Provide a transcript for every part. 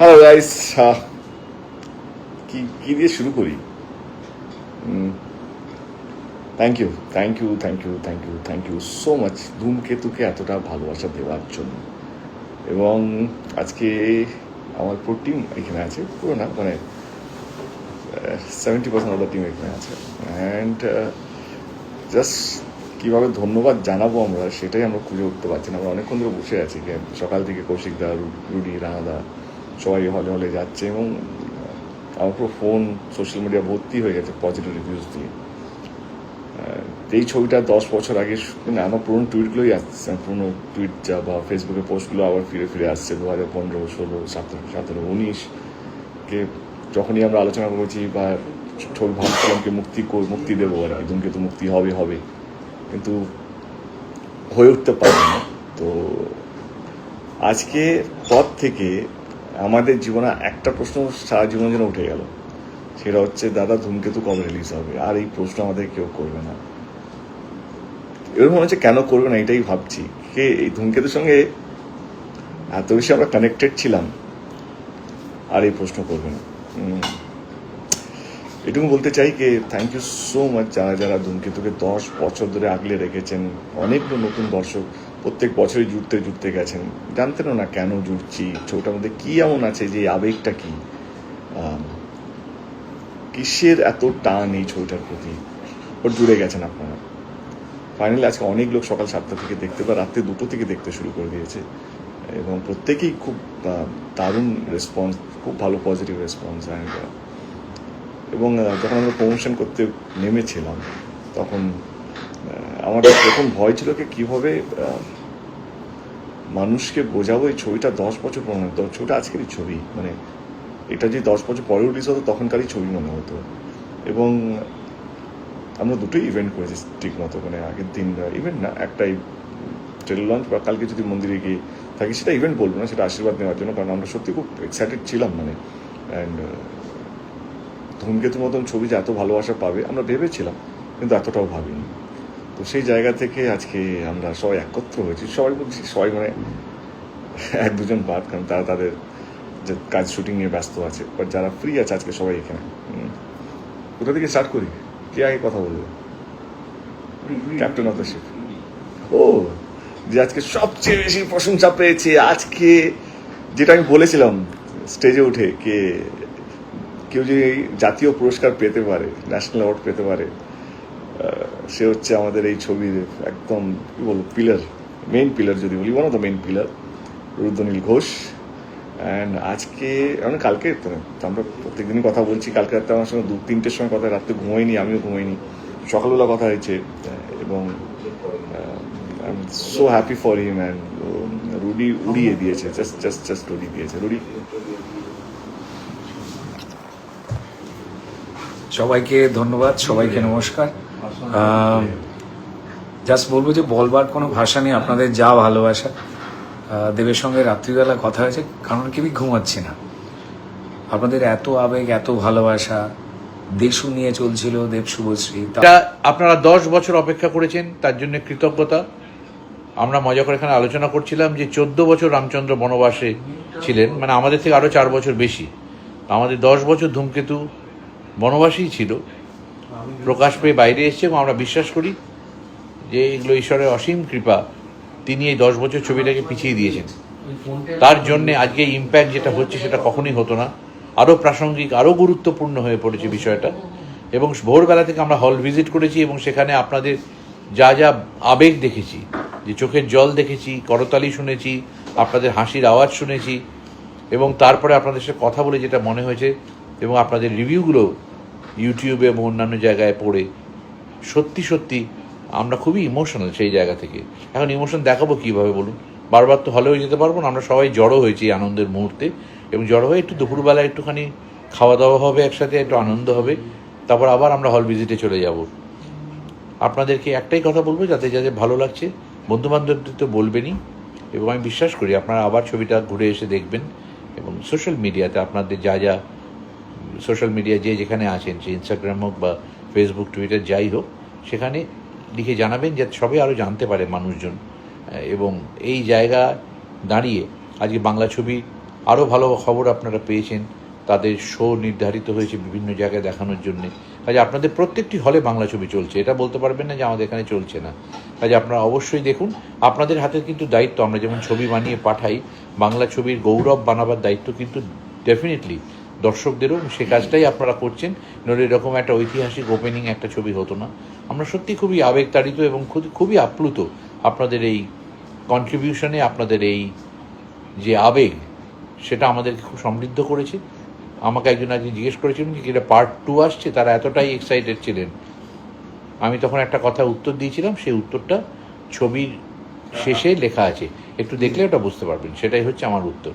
Hello guys কি কি দিয়ে শুরু করি? Thank you thank you thank you thank you thank you so much ধূমকেতুকে এতটা ভালোবাসা দেওয়ার জন্য। এবং আজকে আমার পুরো টিম এখানে আছে, পুরো না মানে সেভেন্টি পার্সেন্ট অফ টিম এখানে আছে। অ্যান্ড জাস্ট কীভাবে ধন্যবাদ জানাব আমরা, সেটাই আমরা খুঁজে উঠতে পারছি না। আমরা অনেকক্ষণ ধরে বসে আছি সকাল থেকে কৌশিক দা, রুডি রানাদা সবাই হলে হলে যাচ্ছে এবং আমার পুরো ফোন সোশ্যাল মিডিয়া ভর্তি হয়ে গেছে পজিটিভ রিভিউজ দিয়ে। এই ছবিটা দশ বছর আগে মানে আমার পুরনো টুইটগুলোই আসছে পুরনো টুইট যা বা ফেসবুকে পোস্টগুলো আবার ফিরে ফিরে আসছে, দু হাজার পনেরো, ষোলো, সতেরো সতেরো, উনিশ, কে যখনই আমরা আলোচনা করেছি বা ছবি ভাবছিলাম কি মুক্তি মুক্তি দেবো আর কি ধূমকেতু মুক্তি হবে হবে। কিন্তু হয়ে উঠতে পারে না। তো আজকে পর থেকে আমাদের জীবনে একটা প্রশ্ন সারা জীবন যেন উঠে গেল। সেটা হচ্ছে, দাদা, ধূমকেতু কবে রিলিজ হবে? আর এই প্রশ্ন আমাদের কেউ করবে না। এবার মনে হচ্ছে, কেন করবে না? এটাই ভাবছি। কে, এই ধূমকেতুর সঙ্গে এত বেশি আমরা কানেক্টেড ছিলাম, আর এই প্রশ্ন করবে না। এটুকু বলতে চাই যে থ্যাংক ইউ সো মাচ যারা যারা ধূমকেতুকে দশ বছর ধরে আগলে রেখেছেন, অনেকগুলো নতুন দর্শক প্রত্যেক বছরই জুড়তে জুড়তে গেছেন। জানতেনও না কেন জুড়ছি ছবিটার মধ্যে কি এমন আছে যে আবেগটা কি? কিসের এত টান এই ছবিটার প্রতি? ওর জুড়ে গেছেন আপনারা। ফাইনালি আজকে অনেক লোক সকাল সাতটা থেকে দেখতে বা রাত্রে দুটো থেকে দেখতে শুরু করে দিয়েছে। এবং প্রত্যেকেই খুব দারুণ রেসপন্স খুব ভালো পজিটিভ রেসপন্স অ্যান্ড এবং যখন আমরা প্রমোশন করতে নেমেছিলাম, তখন আমার প্রথম ভয় ছিল কি কীভাবে মানুষকে বোঝাবো এই ছবিটা দশ বছর পুরনো ছবিটা আজকেরই ছবি মানে এটা যদি দশ বছর পরে রিলিজ হতো, তখনকারই ছবি মনে হতো। এবং আমরা দুটোই ইভেন্ট করেছি ঠিক মতো মানে আগের দিন ইভেন্ট না, একটাই ট্রেলার লঞ্চ বা কালকে যদি মন্দিরে গিয়ে থাকি, সেটা ইভেন্ট বলব না, সেটা আশীর্বাদ নেওয়ার জন্য, কারণ আমরা সত্যি খুব এক্সাইটেড ছিলাম মানে অ্যান্ড ধূমকেতুর মতন ছবি যে এত ভালোবাসা পাবে, আমরা ভেবেছিলাম, কিন্তু এতটাও ভাবিনি। তো সেই জায়গা থেকে আজকে আমরা সবাই একত্র হয়েছি। সবাই বলছি, সবাই মানে এক দুজন বাদ, কারণ তারা তাদের যে কাজ শুটিং নিয়ে ব্যস্ত আছে বাট যারা ফ্রি আছে আজকে সবাই এখানে। কোথা থেকে স্টার্ট করি? কে আগে কথা বলবে? ক্যাপ্টেন অফ দ্য শিপ ও, যে আজকে সবচেয়ে বেশি প্রশংসা পেয়েছে আজকে, যেটা আমি বলেছিলাম স্টেজে উঠে, কে, কেউ যদি জাতীয় পুরস্কার পেতে পারে ন্যাশনাল অ্যাওয়ার্ড পেতে পারে সে হচ্ছে আমাদের এই ছবির একদম, কি বলব পিলার মেইন পিলার যদি বলি one of the main pillar Rudranil Ghosh. And আজকে মানে কালকে আমরা প্রত্যেকদিনই কথা বলছি, কালকে রাত্রে আমার সঙ্গে দু, তিনটের সময় কথা, রাত্রে ঘুমাইনি, আমিও ঘুমাইনি। সকালবেলা কথা হয়েছে এবং I am so happy for him and Rudy উড়িয়ে দিয়েছে জাস্ট জাস্ট জাস্ট উড়িয়ে দিয়েছে। রুডি? সবাইকে ধন্যবাদ, সবাইকে নমস্কার। জাস্ট বলব যে বলবার কোনো ভাষা নেই, আপনাদের যা ভালোবাসা। দেবের সঙ্গে রাত্রিবেলা কথা হয়েছে, কারণ কেউই ঘুমাচ্ছি না। আপনাদের এত আবেগ, এত ভালোবাসা, দেশু নিয়ে চলছিল দেব শুভশ্রী আপনারা দশ বছর অপেক্ষা করেছেন, তার জন্য কৃতজ্ঞতা। আমরা মজা করে এখানে আলোচনা করছিলাম যে চোদ্দ বছর রামচন্দ্র বনবাসে ছিলেন মানে আমাদের থেকে আরও চার বছর বেশি। আমাদের দশ বছর ধূমকেতু বনবাসী ছিল। প্রকাশ পেয়ে বাইরে এসছে এবং আমরা বিশ্বাস করি যে এগুলো ঈশ্বরের অসীম কৃপা। তিনি এই দশ বছর ছবিটাকে পিছিয়ে দিয়েছেন। তার জন্যে আজকে ইম্প্যাক্ট যেটা হচ্ছে সেটা কখনোই হতো না। আরও প্রাসঙ্গিক, আরও গুরুত্বপূর্ণ হয়ে পড়েছে বিষয়টা। এবং ভোরবেলা থেকে আমরা হল ভিজিট করেছি এবং সেখানে আপনাদের যা যা আবেগ দেখেছি, যে চোখের জল দেখেছি, করতালি শুনেছি, আপনাদের হাসির আওয়াজ শুনেছি এবং তারপরে আপনাদের সাথে কথা বলে যেটা মনে হয়েছে এবং আপনাদের রিভিউগুলো ইউটিউবে এবং অন্যান্য জায়গায় পড়ে, সত্যি সত্যি আমরা খুবই ইমোশনাল সেই জায়গা থেকে। এখন ইমোশন দেখাবো কীভাবে বলুন? বারবার তো হলেও যেতে পারব না, আমরা সবাই জড়ো হয়েছি এই আনন্দের মুহূর্তে। এবং জড়ো হয়ে একটু দুপুরবেলা একটুখানি খাওয়া দাওয়া হবে একসাথে, একটু আনন্দ হবে, তারপর আবার আমরা হল ভিজিটে চলে যাব। আপনাদেরকে একটাই কথা বলব, যাতে যাতে ভালো লাগছে বন্ধু বান্ধবদের তো বলবেনই। এবং আমি বিশ্বাস করি আপনারা আবার ছবিটা ঘুরে এসে দেখবেন। এবং সোশ্যাল মিডিয়াতে আপনাদের যা যা সোশ্যাল মিডিয়া যে যেখানে আছেন, সে ইনস্টাগ্রাম হোক বা ফেসবুক টুইটার যাই হোক, সেখানে লিখে জানাবেন যাতে সবাই আরও জানতে পারে মানুষজন। এবং এই জায়গা দাঁড়িয়ে আজকে বাংলা ছবি আরও ভালো খবর আপনারা পেয়েছেন। তাদের শো নির্ধারিত হয়েছে বিভিন্ন জায়গায় দেখানোর জন্য। কাজে আপনাদের প্রত্যেকটি হলে বাংলা ছবি চলছে। এটা বলতে পারবেন না যে আমাদের এখানে চলছে না। কাজে আপনারা অবশ্যই দেখুন। আপনাদের হাতে কিন্তু দায়িত্ব, আমরা যেমন ছবি বানিয়ে পাঠাই, বাংলা ছবির গৌরব বানাবার দায়িত্ব কিন্তু ডেফিনেটলি দর্শকদেরও, সে কাজটাই আপনারা করছেন। নইলে এরকম একটা ঐতিহাসিক ওপেনিং একটা ছবি হতো না। আমরা সত্যি খুবই আবেগতাড়িত এবং খুব- খুবই আপ্লুত আপনাদের এই কন্ট্রিবিউশনে আপনাদের এই যে আবেগ, সেটা আমাদেরকে খুব সমৃদ্ধ করেছে। আমাকে একজন আজকে জিজ্ঞেস করেছিলেন যে, এটা পার্ট টু আসছে? তারা এতটাই এক্সাইটেড ছিলেন। আমি তখন একটা কথা উত্তর দিয়েছিলাম, সেই উত্তরটা ছবির শেষে লেখা আছে। একটু দেখলে ওটা বুঝতে পারবেন, সেটাই হচ্ছে আমার উত্তর।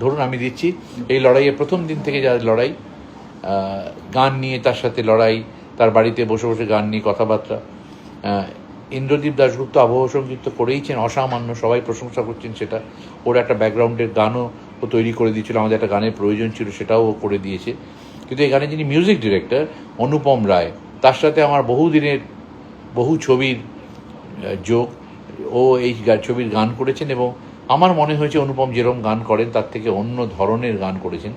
ধরুন আমি দিচ্ছি, এই লড়াইয়ের প্রথম দিন থেকে যা লড়াই গান নিয়ে তার সাথে লড়াই, তার বাড়িতে বসে বসে গান নিয়ে কথাবার্তা ইন্দ্রদীপ দাশগুপ্ত আবহ সংগীত তো করেইছেন, অসামান্য সবাই প্রশংসা করছেন সেটা। ওর একটা ব্যাকগ্রাউন্ডের গানও ও তৈরি করে দিয়েছিল, আমাদের একটা গানের প্রয়োজন ছিল, সেটাও ও করে দিয়েছে। কিন্তু এই গানে যিনি মিউজিক ডিরেক্টর অনুপম রায়, তার সাথে আমার বহু দিনের বহু ছবির যোগ, ও এই ছবির গান করেছেন এবং আমার মনে হয়েছে অনুপম যেরকম গান করেন তার থেকে অন্য ধরনের গান করেছেন।